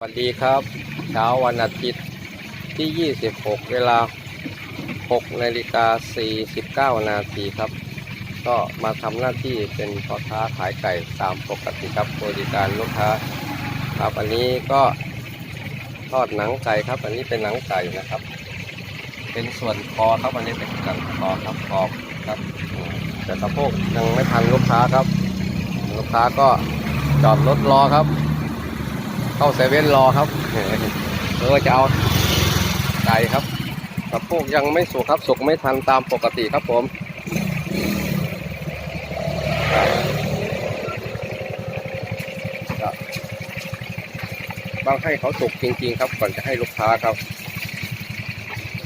สวัสดีครับ เช้าวันอาทิตย์ที่ 26 เวลา 6นาฬิกา49 นาทีครับ ก็มาทำหน้าที่เป็นพ่อค้าขายไก่ตามปกติครับบริการลูกค้าครับอันนี้ก็ทอดหนังไก่ครับ อันนี้เป็นหนังไก่นะครับ เป็นส่วนคอครับอันนี้เป็นส่วนคอครับขอบครับแต่สะโพกยังไม่ทันลูกค้าครับ ลูกค้าก็จอดรถรอครับ เข้าเซเว่นรอครับเออจะเอาไก่ครับสะโพกยังไม่สุกครับสุกไม่ทันตามปกติครับผมต้องให้เขาสุกจริง ๆ ครับ ก่อนจะให้ลูกค้าครับ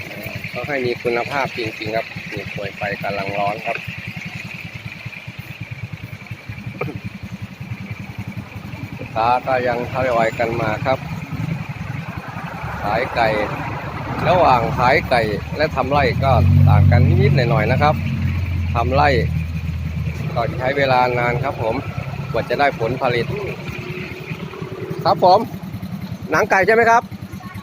เอ่อต้องให้มีคุณภาพจริง ๆ ครับนี่ป่วยไฟกำลังร้อนครับ ลูก ค้าก็ยังทยอยกันมาครับ ขายไก่ ระหว่างขายไก่และทำไร่ก็ต่างกันนิดๆหน่อยๆนะครับทำไร่ก็ใช้เวลานานครับ ผมกว่าจะได้ผลผลิต ครับผม หนังไก่ใช่ไหมครับ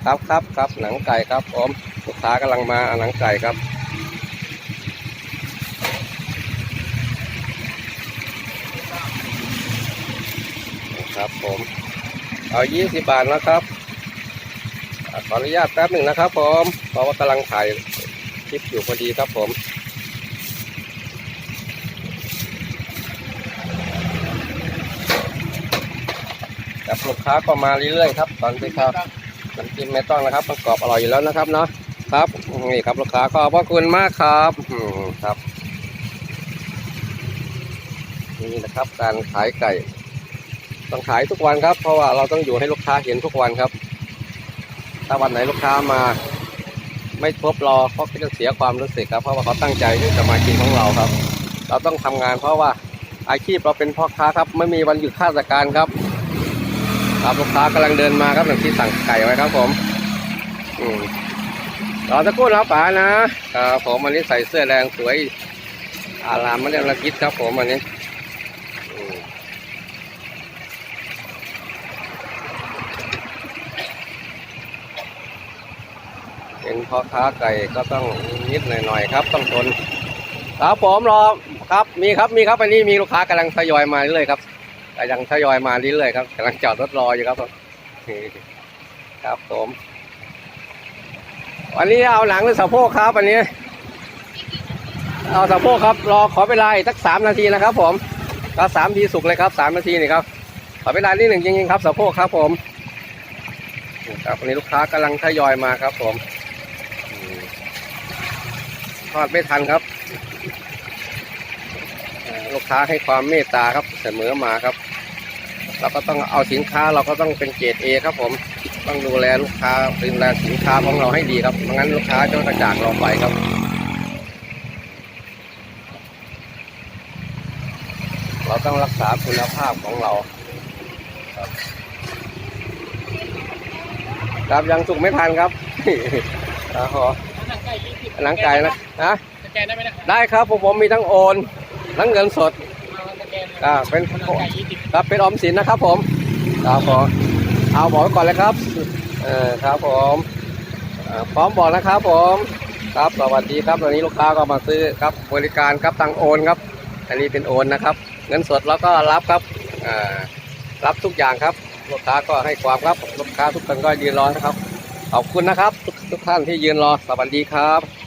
ครับครับครับหนังไก่ครับผมลูกค้ากำลังมาหนังไก่ครับ ครับผมเอา20บาทนะครับขออนุญาตแป๊บหนึ่งนะครับ ผมเพราะว่ากำลังถ่ายคลิปอยู่พอดีครับผมกับลูกค้าก็มาเรื่อยๆครับตอนนี้ครับน้ำจิ้มไม่ต้องนะครับมันกรอบอร่อยอยู่แล้วนะครับเนาะครับนี่ครับลูกค้าขอบพระคุณมากครับครับนี่นะครับการขายไก่ ต้องขายทุกวันครับ เพราะว่าเราต้องอยู่ให้ลูกค้าเห็นทุกวันครับ ถ้าวันไหนลูกค้ามา ไม่พบรอเขาก็จะเสียความรู้สึกครับ เพราะว่าเขาตั้งใจที่จะมากินของเราครับ เราต้องทำงาน เพราะว่าอาชีพเราเป็นพ่อค้าครับ ไม่มีวันหยุดข้าราชการครับครับลูกค้ากำลังเดินมาครับหลังที่สั่งไก่ไว้ครับผม อืมรอสักครู่นะป๋านะครับผมวันนี้ใส่เสื้อแดงสวย อารามมันเรียละคิดครับผมวันนี้ เพ่อค้าไก่ก็ต้องนิดหน่อยๆครับ ต้องทนครับผมรอครับ มีครับมีครับอันนี้มีลูกค้ากำลังทยอยมาเรื่อยครับกำลังทยอยมาเรื่อยครับกำลังจอดรถรออยู่ครับผมครับผมวันนี้เอาหนังหรือสะโพกครับวันนี้ เอาสะโพกครับ รอขอเวลาอีกสักสามนาทีนะครับ ผมก็สามทีสุกเลยครับสามนาทีนี่ครับขอเวลานิดหนึ่งจริงๆครับสะโพกครับ ผมครับวันนี้ลูกค้ากำลังทยอยมาครับ ผม ทอดไม่ทันครับ ลูกค้าให้ความเมตตาครับเสมอมาครับ เราก็ต้องเอาสินค้าเราก็ต้องเป็นเกรดเอครับผมต้องดูแลลูกค้าดูแลสินค้าของเราให้ดีครับไม่งั้นลูกค้าจะกระจากเราไปครับเราต้องรักษาคุณภาพของเราครับยังสุกไม่ทันครับครับผม หนังไก่ยี่สิบหนังไก่นะนะสแกนได้ไหมนะได้ครับผมผมมีทั้งโอนทั้งเงินสดเอาสแกนอ่าเป็นหนังไก่ยี่สิบครับเป็นออมสินนะครับ ผมครับผมเอาบอกไว้ก่อนเลยครับเออครับผมอ่าพร้อมบอกนะครับผมครับสวัสดีครับตอนนี้ลูกค้าก็มาซื้อครับบริการครับตังโอนครับ อันนี้เป็นโอนนะครับ เงินสดแล้วก็รับครับอ่ารับทุกอย่างครับลูกค้าก็ให้ความครับลูกค้าทุกคนก็ยืนรอนะครับขอบคุณนะครับ ทุกทุกท่านที่ยืนรอสวัสดีครับ